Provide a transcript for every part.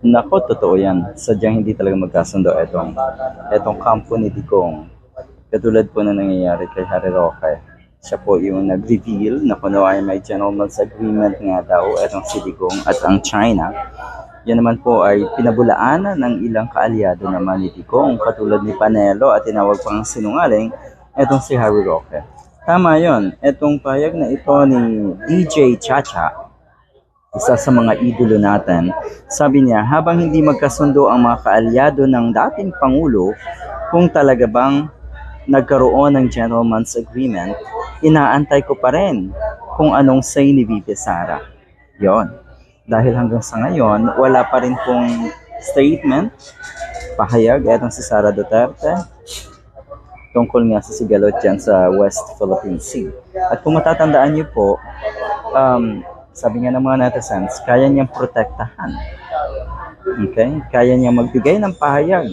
Nako, totoo yan. Sadyang hindi talaga magkasundo itong, itong kampo ni Digong. Katulad po na nangyayari kay Harry Roque. Siya po yung nag-reveal na kuno ay may gentleman's agreement nga daw itong si Digong at ang China. Yan naman po ay pinabulaanan ng ilang kaalyado naman ni Digong katulad ni Panelo at tinawag pang sinungaling itong si Harry Roque. Tama yon. Itong payag na ito ni DJ Chacha, isa sa mga idolo natin, sabi niya, habang hindi magkasundo ang mga kaalyado ng dating Pangulo, kung talaga bang nagkaroon ng gentleman's agreement, inaantay ko pa rin kung anong say ni VP Sara. Yon. Dahil hanggang sa ngayon, wala pa rin pong statement, pahayag, etong si Sara Duterte, tungkol nga sa sigalot dyan sa West Philippine Sea. At kung matatandaan niyo po, um, sabi nga ng mga netizens, kaya niyang protektahan. Okay? Kaya niyang magbigay ng pahayag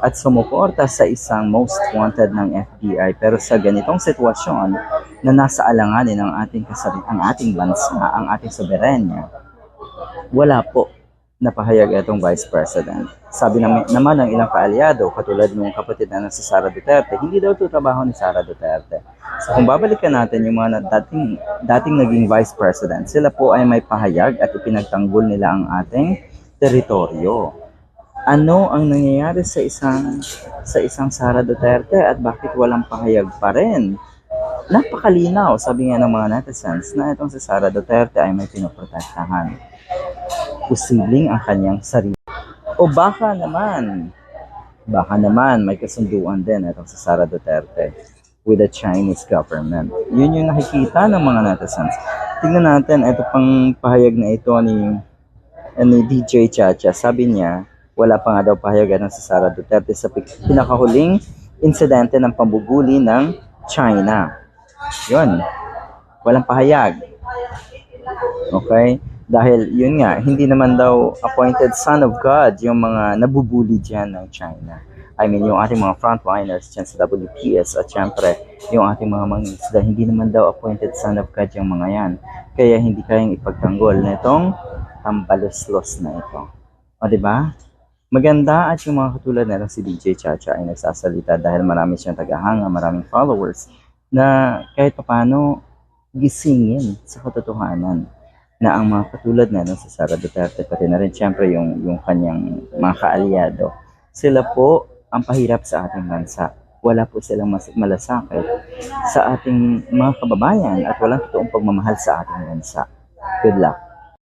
at sumuporta sa isang most wanted ng FBI. Pero sa ganitong sitwasyon na nasa alanganin ang ating kasari, ang ating bansa, ang ating soberenya, wala po na pahayag itong Vice President. Sabi naman, naman ng ilang kaalyado, katulad ng kapatid na si Sara Duterte, hindi daw ito trabaho ni Sara Duterte. So kung babalikan natin yung mga dating, dating naging Vice President, sila po ay may pahayag at ipinagtanggol nila ang ating teritoryo. Ano ang nangyayari sa isang sa isang Sara Duterte at bakit walang pahayag pa rin? Napakalinaw, sabi nga ng mga netizens, na itong si Sara Duterte ay may pinoprotektahan posibleng ang kanyang sarili. O baka naman, baka naman may kasunduan din itong si Sara Duterte with the Chinese government. Yun yung nakikita ng mga netizens. Tingnan natin, ito pang pahayag na ito ni, ni DJ Chacha. Sabi niya, wala pa nga daw pahayag ng Sara Duterte sa pinakahuling insidente ng pambubuli ng China. Yun. Walang pahayag. Okay? Dahil yun nga, hindi naman daw appointed son of God yung mga nabubuli dyan ng China. I mean, yung ating mga frontliners dyan sa WPS at syempre, yung ating mga mangisda, hindi naman daw appointed son of God yung mga yan. Kaya hindi kayang ipagtanggol na itong tambaluslos na ito. O, di ba? Maganda at yung mga katulad na si DJ Chacha ay nagsasalita dahil marami siyang tagahanga, maraming followers na kahit paano gisingin sa katotohanan na ang mga katulad na nun si Sara Duterte pati na rin. Siyempre yung, yung kanyang mga kaalyado. Sila po ang pahirap sa ating bansa. Wala po silang mas, malasakit sa ating mga kababayan at walang totoong pagmamahal sa ating bansa. Good luck